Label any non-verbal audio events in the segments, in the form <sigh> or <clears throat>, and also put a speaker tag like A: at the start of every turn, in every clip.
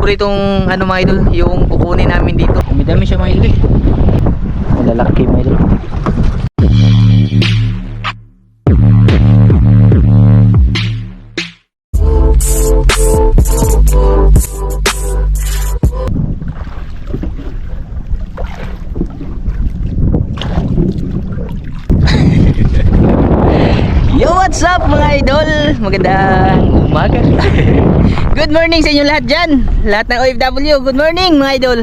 A: na-discover itong ano mga idol, yung kukunin namin dito. Dami-dami siya mga idol eh. Malalaki mga idol. <laughs> Yo, what's up mga idol? Magandang umaga. <laughs> good morning sa inyo lahat dyan. Lahat ng OFW, good morning mga idol.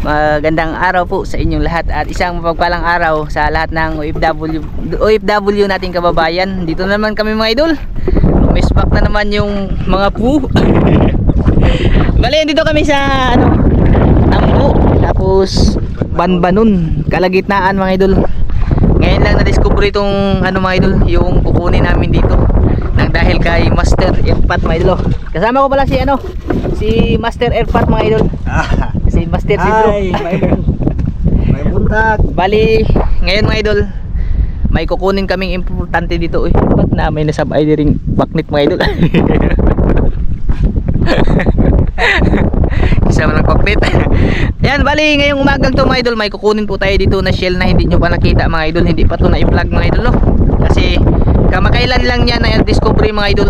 A: Magandang araw po sa inyong lahat at isang mapagpalang araw sa lahat ng OFW, OFW nating kababayan. Dito naman kami mga idol. Misback na naman yung mga pu. <laughs> Bali, dito kami sa ano, Tambo. Tapos Banbanun, kalagitnaan mga idol. Ngayon lang na-discover itong ano mga idol, yung kukunin namin dito. Nang dahil kay Master Airpat mga idol. Kasama ko pala si ano, si Master Airpat mga idol.
B: Ah,
A: Si Master Sidro.
B: Ay, may, may buntag.
A: Bali, ngayon mga idol, may kukunin kaming importante dito. Uy, ba't na may nasabay di ring baknit mga idol? <laughs> Isa man lang baknit. <laughs> Yan, bali, ngayong umagang to mga idol, may kukunin po tayo dito na shell na hindi nyo pa nakita mga idol. Hindi pa to na-vlog mga idol, no? Kasi, kamakailan lang yan na discovery mga idol.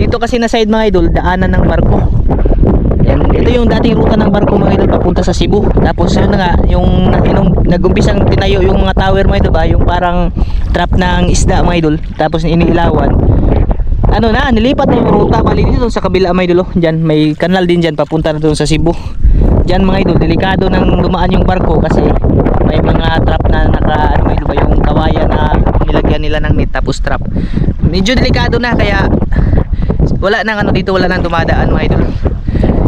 A: Dito kasi na side mga idol, daanan ng barko. Yan, ito yung dating ruta ng barko mga idol papunta sa Cebu. Tapos yun na nga, yung, yung nagumpisang tinayo yung mga tower mga idol ba, yung parang trap ng isda mga idol. Tapos iniilawan. Ano na, nilipat na yung ruta. Bali dito sa kabila mga idol. Oh. Diyan, may kanal din dyan papunta na doon sa Cebu. Diyan mga idol, delikado nang dumaan yung barko kasi may mga trap na naka, ano idol ba, yung kawayan na nilagyan nila ng net tapos trap. Medyo delikado na kaya wala nang ano dito, wala nang dumadaan mga idol.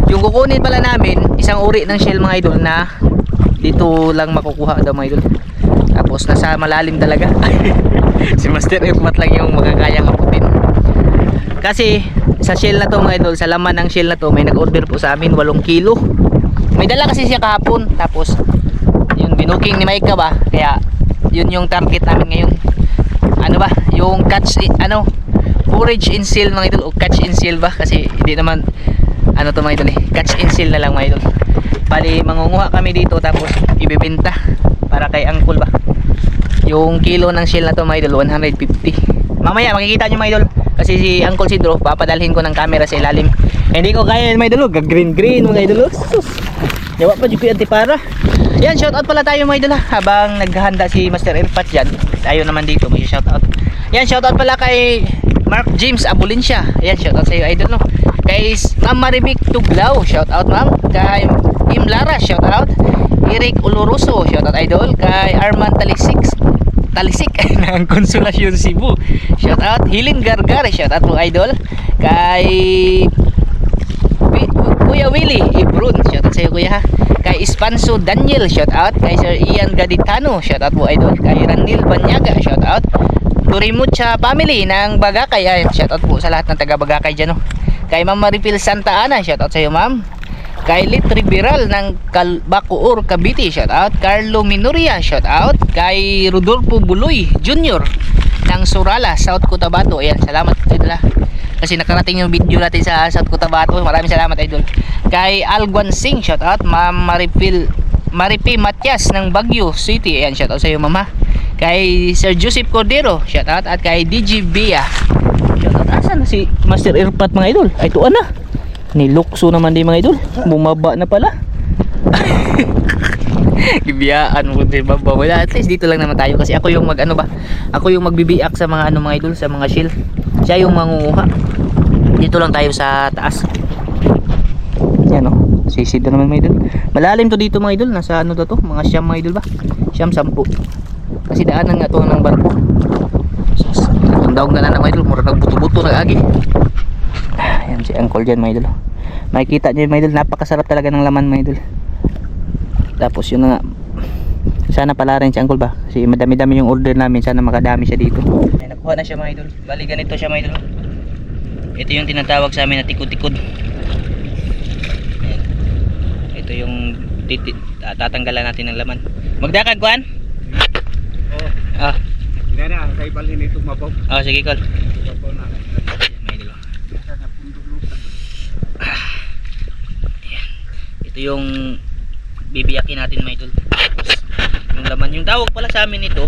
A: Yung kukunin pala namin, isang uri ng shell mga idol na dito lang makukuha daw mga idol. Tapos nasa malalim talaga. <laughs> si Master Efmat lang yung magkakayang aputin. Kasi sa shell na to mga idol, sa laman ng shell na to, may nag-order po sa amin 8 kilo. May dala kasi siya kahapon. Tapos yun binuking ni Mike ba? Kaya yun yung target namin ngayon. Ano ba? Yung catch ano forage in seal mga idol o catch in seal ba? Kasi hindi naman ano to mga idol eh catch and seal na lang mga idol bali mangunguha kami dito tapos ibebenta para kay uncle ba yung kilo ng shell na to mga idol 150 mamaya makikita nyo mga idol kasi si uncle Sidro papadalhin ko ng camera sa ilalim. Hindi ko kaya idol gag green green mga idol sus. Yawa pa dito yung antipara yan shoutout pala tayo mga idol ha. habang naghahanda si Master Elpat dyan tayo naman dito may shoutout. Yan shoutout pala kay Mark James Abulinsya yan shoutout sa iyo idol no kay Ma'am Maribik Tuglaw shoutout ma'am. Kay Im Lara shoutout. Eric Oloroso shoutout idol. Kay Arman Talisik Talisik <laughs> ng Konsolasyon Cebu. Shoutout Hilin Gargar shoutout po idol. Kay Kuya Willie Ibrun shoutout sa iyo kuya. Ha kay Ispanso Daniel shoutout kay Sir Ian Gaditano shoutout po idol. Kay Ranil Banyaga shoutout Turimucha family ng Bagakay Ayan, shoutout po sa lahat ng taga Bagakay dyan oh. kay Ma'am Maripil Santa Ana shoutout sa iyo ma'am kay Lit Riberal ng Bacoor Cavite. Shoutout. Carlo Minoria. Shoutout. Kay Rodolfo Buloy Jr. ng Surala South Cotabato. Ayan salamat idol ah. kasi nakarating yung video natin sa South Cotabato. Maraming salamat idol. Kay Alguan Singh shoutout. Ma'am Maripil Maripi Matias ng Baguio City. Ayan shoutout sa iyo mama. Kay Sir Joseph Cordero shoutout. At kay DJ Bia. Shoutout. Asan na si Master Irpat mga idol? Ay tuan na nilukso naman din mga idol. Bumaba na pala. <laughs> Gibiyaan mo din baba wala. At least dito lang naman tayo. Kasi ako yung mag ano ba? Ako yung magbibiak sa mga ano mga idol sa mga shield. Siya yung mangunguha. Dito lang tayo sa taas. Yan o sisid na naman mga idol. Malalim to dito mga idol. Nasa ano to to? Mga siyam mga idol ba? Siyam sampu. Kasi daanan nga to ng barko. Ang daog na na mga idol. Mura nagbuto-buto nag-agi si uncle dyan mga idol. Makikita nyo mga idol napakasarap talaga ng laman mga idol. Tapos yun na nga sana pala rin si uncle ba? Kasi madami-dami yung order namin sana makadami siya dito. Ay nakuha na siya mga idol. Bali ganito siya mga idol. Ito yung tinatawag sa amin na tikod-tikod. Ito yung titi, ah, tatanggalan natin ng laman. Magdakag kuan
B: Oh,
A: ah.
B: Hindi na, sa ibalhin ito mabaw.
A: oh sige call
B: Mabaw na.
A: May idol
B: Sa sa pundok lupa.
A: Yung bibiyakin natin mga idol. Yung laman, yung tawag pala sa amin ito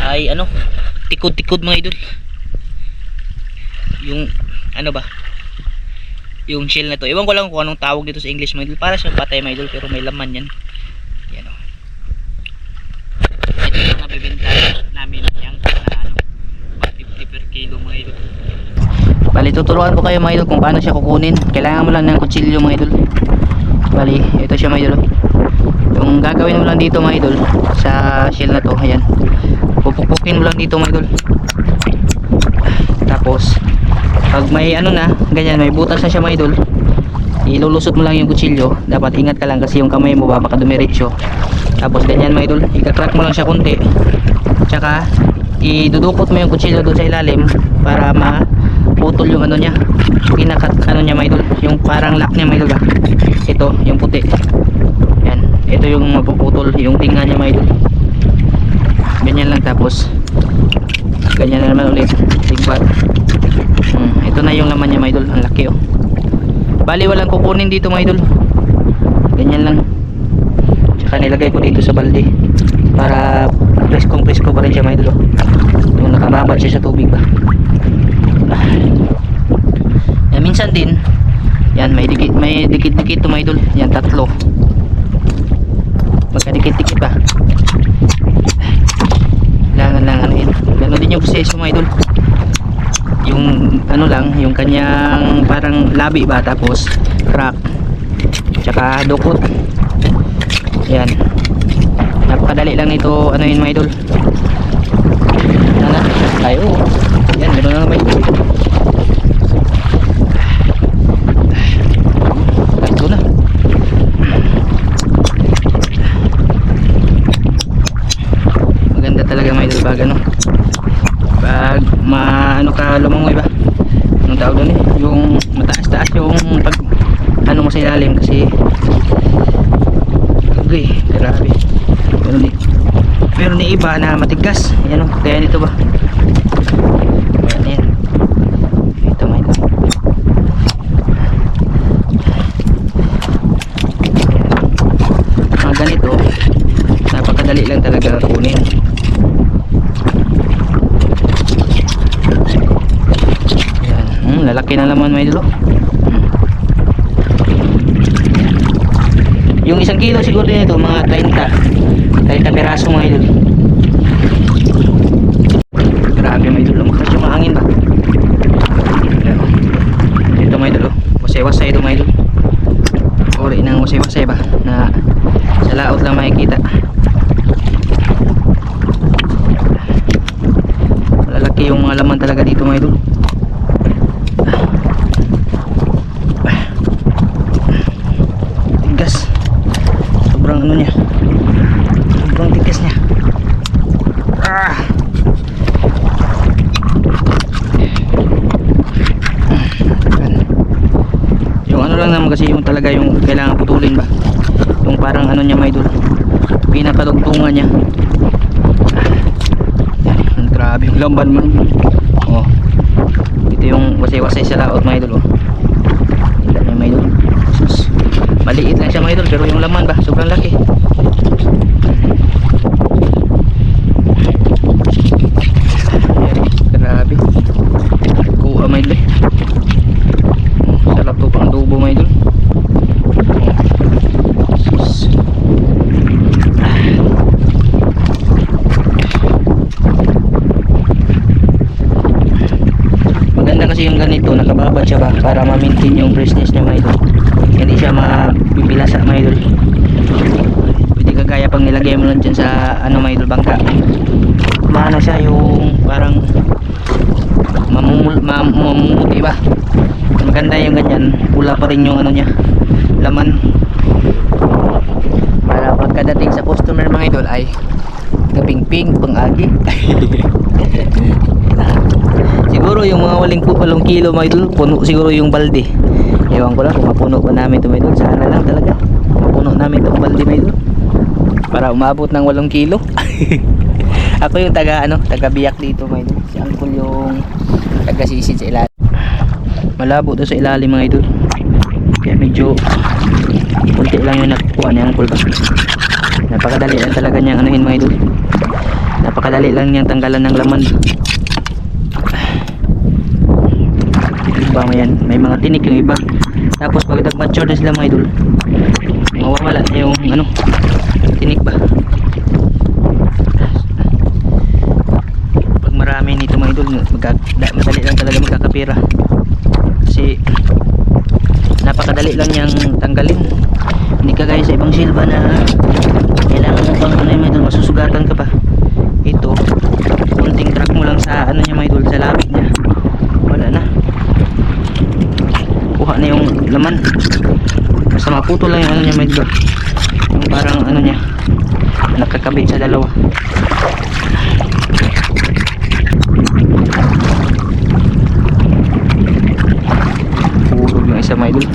A: ay ano, tikod-tikod mga idol. Yung ano ba? Yung shell na to. Ewan ko lang kung anong tawag dito sa English mga idol. Para siyang patay mga idol pero may laman yan. Yan o. Ito yung nabibenta namin yung ano, 150 per kilo mga idol. Bali, tuturuan ko kayo mga idol kung paano siya kukunin. Kailangan mo lang ng kutsilyo mga idol. Bali, ito siya mga idol. Yung gagawin mo lang dito mga idol sa shell na to, ayan. Pupukpukin mo lang dito mga idol. Tapos, pag may ano na, ganyan, may butas na siya mga idol, ilulusot mo lang yung kutsilyo. Dapat ingat ka lang kasi yung kamay mo baka dumiretso. Tapos ganyan mga idol, ika-crack mo lang siya konti. Tsaka, idudukot mo yung kutsilyo doon sa ilalim para maputol yung ano niya. Pinakat ano niya mga idol, yung parang lock niya mga idol ba? Ito, yung puti. Yan, ito yung mapuputol, yung tinga niya mga idol. Ganyan lang tapos ganyan na naman ulit. Tigbat. Hmm, ito na yung laman niya mga idol, ang laki oh. Bali walang kukunin dito mga idol. Ganyan lang. Tsaka nilagay ko dito sa balde para preskong presko pa rin siya mga idol. oh. Yung nakababad siya sa tubig ba. Ah. Yan, minsan din yan may dikit may dikit-dikit to mga idol. Yan tatlo. Magkadikit-dikit ba? Kailangan lang ano yun. Ganun din yung proseso idol. Yung ano lang, yung kanyang parang labi ba tapos crack. Tsaka dukot. Yan. Napakadali lang nito ano yun mga idol. Na? Tayo. Yan, gano'n lang idol. Ito na. Maganda talaga mga idol pag ano. Pag ka lumangoy ba? Anong tawag doon eh? Yung mataas-taas yung pag ano mo sa ilalim kasi Uy, grabe. Pero ni pero ni iba na matigas. Ayan o, kaya nito ba? Ayan, ayan. Ito mga idol. Mga ganito, napakadali lang talaga kunin. Ayan. Lalaki na naman mga idol. Yung isang kilo siguro din ito, mga 30. 30 peraso mga idol. Grabe mga idol, lumakas yung hangin ba? Ito mga idol, wasay-wasay ito mga idol. Uri ng wasay-wasay ba? Na sa laot lang makikita. Malalaki yung mga laman talaga dito mga idol. Tigas. Sobrang ano niya. Sobrang tigas niya. Ah. Ayan. Yung ano lang naman kasi yung talaga yung kailangan putulin ba. Yung parang ano niya may idol. Pinakadugtungan niya. Yan, grabe yung lamban man. Oh. Ito yung wasay-wasay sa laot mga idol oh. Niyo mga idol. Maliit lang siya mga idol pero yung laman ba sobrang laki. Yan, grabe. Kuha mga idol. eh. Oh, Sarap to pang adobo mga idol. Oh. Sus. maganda kasi yung ganito nakababad siya ba ma-maintain yung freshness niya mga idol hindi siya mapipilasa mga idol pwede kagaya pang nilagay mo lang dyan sa ano mga idol bangka. Maano siya yung parang mamumul mam- mamumuti ba? Maganda yung ganyan. Pula pa rin yung ano niya laman. Para pagkadating sa customer mga idol ay kaping-ping pang-agi <laughs> siguro yung mga waling walong kilo mga idol puno siguro yung balde. Ewan ko lang kung mapuno pa namin ito mga idol. Sana lang talaga. Mapuno namin itong balde mga idol. Para umabot ng walong kilo. <laughs> Ako yung taga ano taga biyak dito mga idol. Si uncle yung taga sisid sa ilalim. Malabo to sa ilalim mga idol. Kaya medyo kunti lang yung nakukuha niyang pulba. Napakadali lang talaga niyang anuhin mga idol. Napakadali lang niyang tanggalan ng laman. Iba yan. May mga tinik yung iba. Tapos pag nag-mature na sila mga idol, mawawala na yung ano, tinik ba. Pag marami nito mga idol, madali lang talaga magkakapira. Kasi napakadali lang niyang tanggalin. Hindi kagaya sa ibang silba na kailangan mo pang ano yung mga idol, masusugatan ka pa. Ito, kunting track mo lang sa ano niya mga idol, sa labit niya. Wala na. Kuha na yung laman. Basta maputo lang yung ano niya idol. Yung parang ano niya, nakakabit sa dalawa. Purog yung isa mga idol.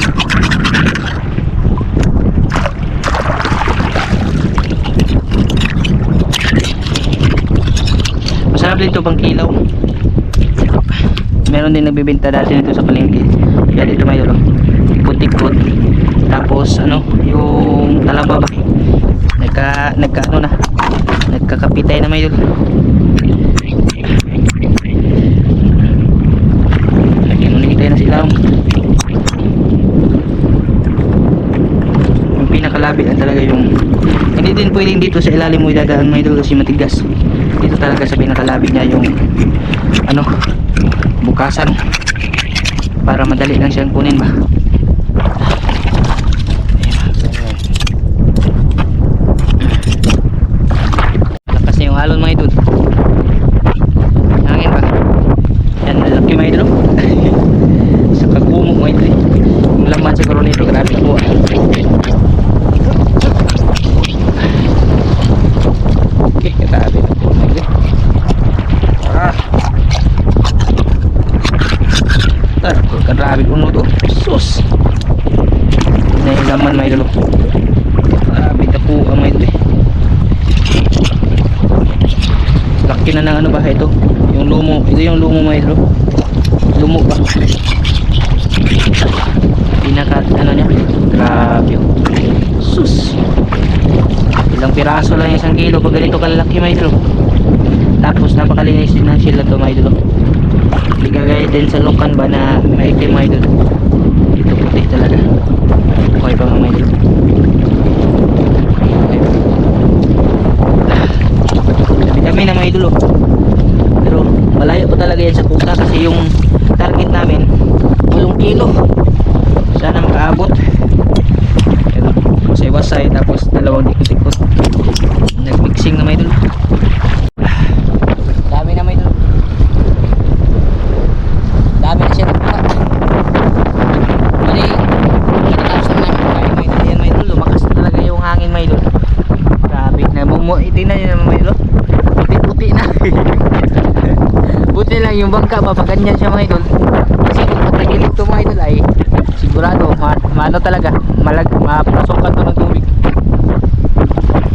A: Masarap dito pang kilaw. Meron din nagbebenta dati nito sa palengke. Yan dito may dulo. Putik-put. Tapos ano, yung talaba ba? Nagka nagka ano na. Nagkakapitay na may dulo. Nagkinunitay na sila. Yung pinakalabi talaga yung hindi din pwedeng dito sa ilalim mo idadaan mo idol kasi matigas dito talaga sa pinakalabi niya yung ano bukasan. Para madali lang siyang kunin ba lakas na yung alon mga idol hangin ba yan malaki mga idol oh. sa kagumo mga idol eh. yung laman siguro nito grabe po Okay, katabi na po mga idol. Ah. Ah, grabe puno to. Sus. Na yung laman mga idol. Grabe ang mga idol eh. Laki na ng ano ba ito? Yung lumo. Ito yung lumo mga idol. Lumo ba? Pinaka ano niya? Grabe. oh. Sus. Ilang piraso lang isang kilo pag ganito kalalaki mga idol. Tapos napakalinis din ng sila to mga idol. Kagaya din sa lokan ba na maikli mga idol. Ito puti talaga. Okay pa mga idol. Dami na mga idol oh. Pero malayo pa talaga yan sa puta kasi yung target namin 8 kilo. Sana makaabot. Ito, wasay-wasay tapos dalawang ikot-ikot. Nagmixing na may idol. Dami na may idol. Dami na siya nakuha. Bali, kinatapos na namin kumain may idol. Yan may idol, lumakas na talaga yung hangin may idol. Grabe, nabumo, itingnan nyo naman may idol. Puti-puti na. Buti lang yung bangka, mapaganyan siya mga idol. Kasi kung matagilid to mga idol ay sigurado, ma maano talaga, malag, mapasokan to ng tubig.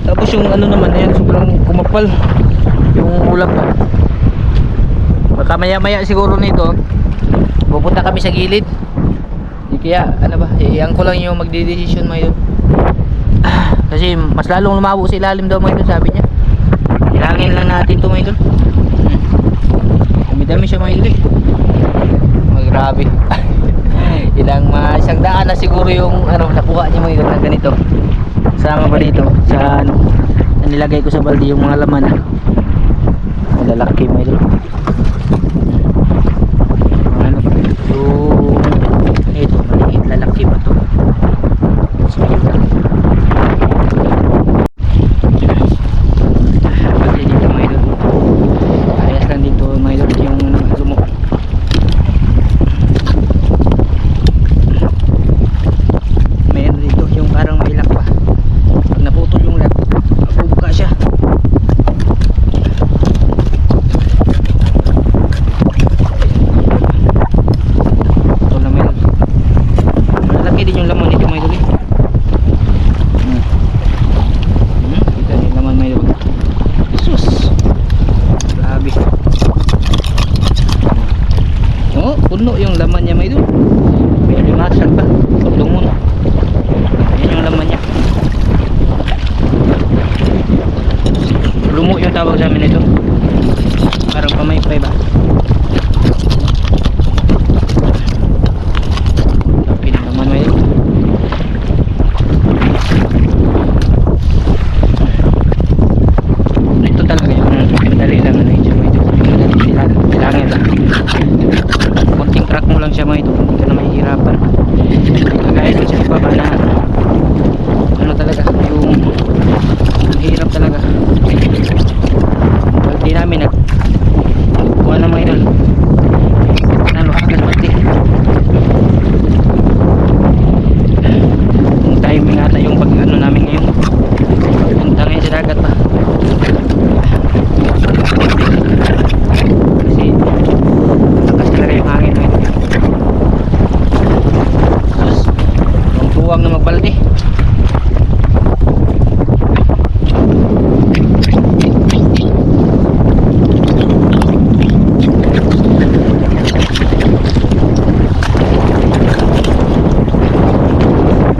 A: Tapos yung ano naman, ayan, sobrang kumapal. Yung ulap pa. Baka maya maya siguro nito, pupunta kami sa gilid. Di kaya, ano ba, iyan ko lang yung magdidesisyon mga idol. Ah, Kasi mas lalong lumabo sa ilalim daw mga idol, sabi niya. Ilangin lang natin to mga idol. Dami-dami siya mga idol eh. Oh, grabe. <laughs> Ilang mga isang daan na siguro yung ano, nakuha niya mga na ganito. Sama ba dito sa ano, nilagay ko sa balde yung mga laman. ah. Malalaki mga idol. Ano pa? Yung ito, maliit lalaki pa to. Sige lang. Pagli dito mga idol. Ayos lang dito mga idol yung lumok. Mayroon dito yung parang may lock pa. Pag naputol yung lock, mabubuka siya. Ito lang meron. Malaki din yung laman nito mga idol eh. Hmm. Hmm, kita yung laman mga idol. Sus! Grabe. Oh, puno yung laman niya mga idol. May limasan pa. Tulungon. Yan yung laman niya. buwang na magbalde.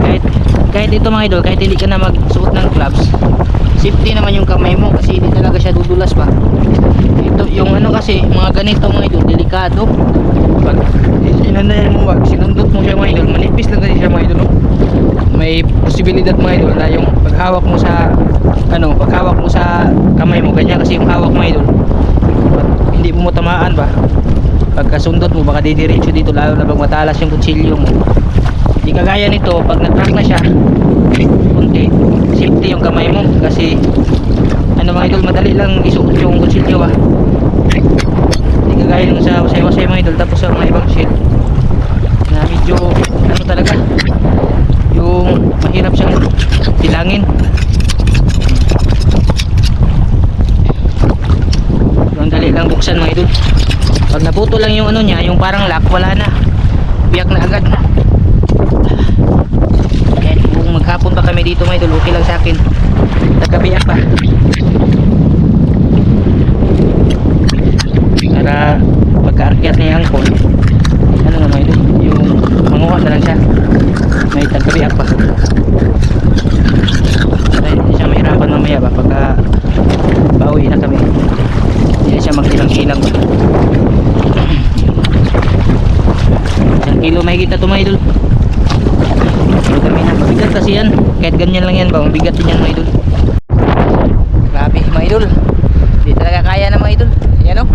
A: kahit kahit ito mga idol kahit hindi ka na magsuot ng gloves safety naman yung kamay mo kasi hindi talaga siya dudulas pa. Ito yung ano kasi mga ganito mga idol delikado. Pag inanayan mo wag sinundot mo siya mga idol manipis lang kasi siya mga idol no? may posibilidad mga idol na yung paghawak mo sa ano paghawak mo sa kamay mo ganyan kasi yung hawak mga idol. Hindi mo tamaan ba pagkasundot mo baka didiretso dito lalo na pag matalas yung kutsilyo mo hindi kagaya nito pag nag-track na siya kunti safety yung kamay mo. Kasi ano mga idol madali lang isuot yung kutsilyo ah hindi kagaya nung sa wasay-wasay mga idol tapos sa mga ibang shell na medyo ano talaga yung mahirap siyang bilangin. Yung dali lang buksan mga idol. Pag naputo lang yung ano niya yung parang lock wala na. Biyak na agad maghapon pa kami dito idol okay lang sa akin. Nagkabiyak pa. Para pagka-akyat niya ang angkon. Ano nga idol yung manguha na lang siya. May tagkabiyak pa. Para hindi siya mahirapan mamaya ba pagka pauwi na kami. Hindi siya magsilang-silang ba <clears throat> kilo mahigit na ito mga idol mabigat kasi yan. Kahit ganyan lang yan ba mabigat din yan mga idol. Grabe mga idol. Hindi talaga kaya na mga idol. Yan o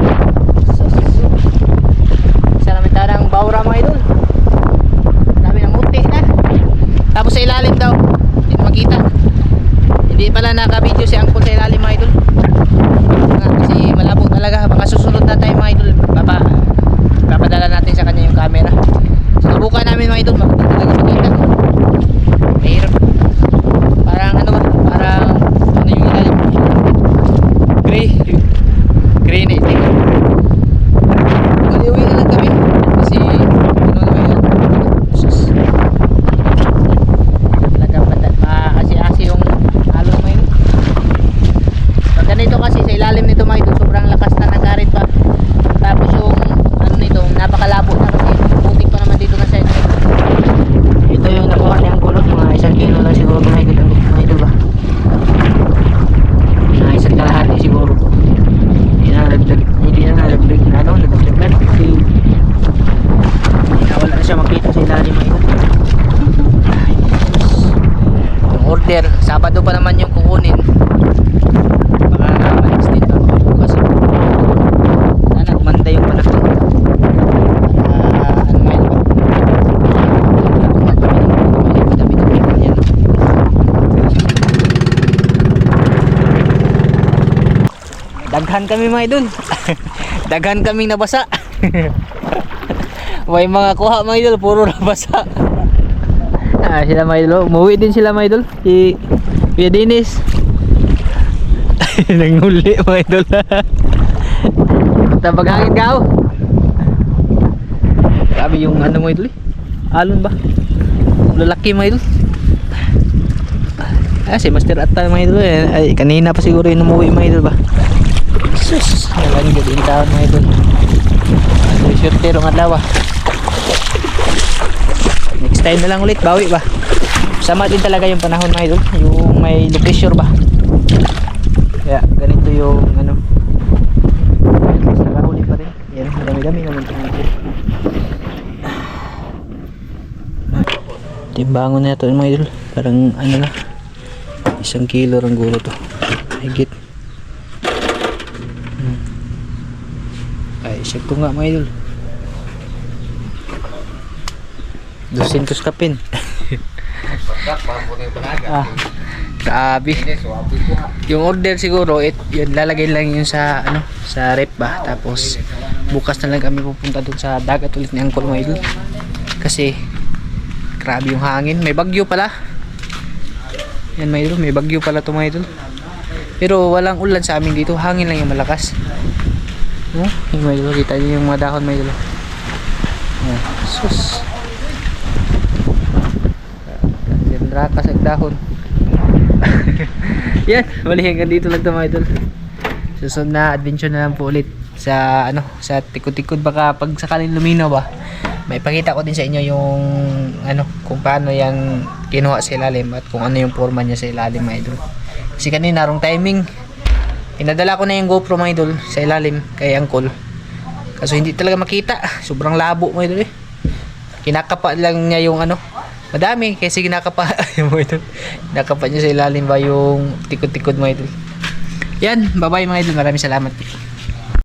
A: isa namin tarang bawra mga idol. Dami ng muti na. Tapos sa ilalim daw hindi makita. Hindi pala naka-video si Angkol sa ilalim mga idol. Kasi malabo talaga. Baka susunod na tayo mga idol. Papa, papadala natin sa kanya yung camera. Susubukan namin mga idol. Makita talaga makita mahirap parang ano ba parang ano yung ilalim gray gray na itim Uwi-uwi na lang kami kasi ano na yan sus talaga pata pa kasi asi yung alon mo yun pag ganito kasi sa ilalim nito mga idol sobrang lakas na nagarit pa tapos yung ano nito napakalabo na kasi putik pa naman dito na sa inyo ito yung nakuha niyang kulot mga isang kilo lang siguro mga idol ang mga idol ba na isang kalahati siguro hindi na nalagdag hindi na nalagdag na ano nalagdag na kasi wala na siya makita sa ilalim mga idol Ay, Diyos. yung order Sabado pa naman yung kukunin. Baka ma-extend pa baka bukas sana gumanda yung panahon para ano nga yun ba? Dami-dami pa yan daghan kami mga idol. <laughs> Daghan kaming nabasa. <laughs> May mga kuha mga idol. Puro nabasa. <laughs> Ah, sila mga idol. Umuwi din sila mga idol. Si Kuya Dennis <laughs> nanghuli mga idol tabag hangin ka oh. grabe yung ano mga idol eh. alon ba lalaki mga idol ah si Master Atta mga idol eh. ay kanina pa siguro yung umuwi mga idol ba sus nalang din taon mga idol so shortero nga ah. next time na lang ulit bawi ba sama din talaga yung panahon mga idol. Yung may low ba? Kaya ganito yung ano nakahuli pa rin. Yan dami dami naman ito idol. Timbangon na ito mga idol. Parang ano na isang kilo ng gulo to. Higit Hmm. ay check ko nga mga idol. 200 kapin <laughs> ah grabe. Yung order siguro it, yun lalagay lang yun sa ano sa rep ba? Tapos bukas na lang kami pupunta dun sa dagat ulit ni Uncle Mail kasi grabe yung hangin. May bagyo pala. Yan mga idol may bagyo pala to mga idol. Pero walang ulan sa amin dito. Hangin lang yung malakas. Oh, yung mga idol kita niyo yung mga dahon mga idol. Oh, sus Rakas ang dahon. <laughs> Yan, bali hanggang dito lang to mga idol. Susunod na adventure na lang po ulit sa ano sa tikod-tikod. Baka pag sakaling luminaw ba may pakita ko din sa inyo yung ano kung paano yan kinuha sa ilalim at kung ano yung forma niya sa ilalim mga idol. Kasi kanina rong timing. Pinadala ko na yung GoPro mga idol sa ilalim kay Uncle. Kaso hindi talaga makita. Sobrang labo mga idol eh. Kinakapa lang niya yung ano madami. Kasi kinakapa <laughs> yung mga idol. Kinakapa niya sa ilalim ba yung tikod-tikod mga idol? Yan. Bye bye mga idol. Maraming salamat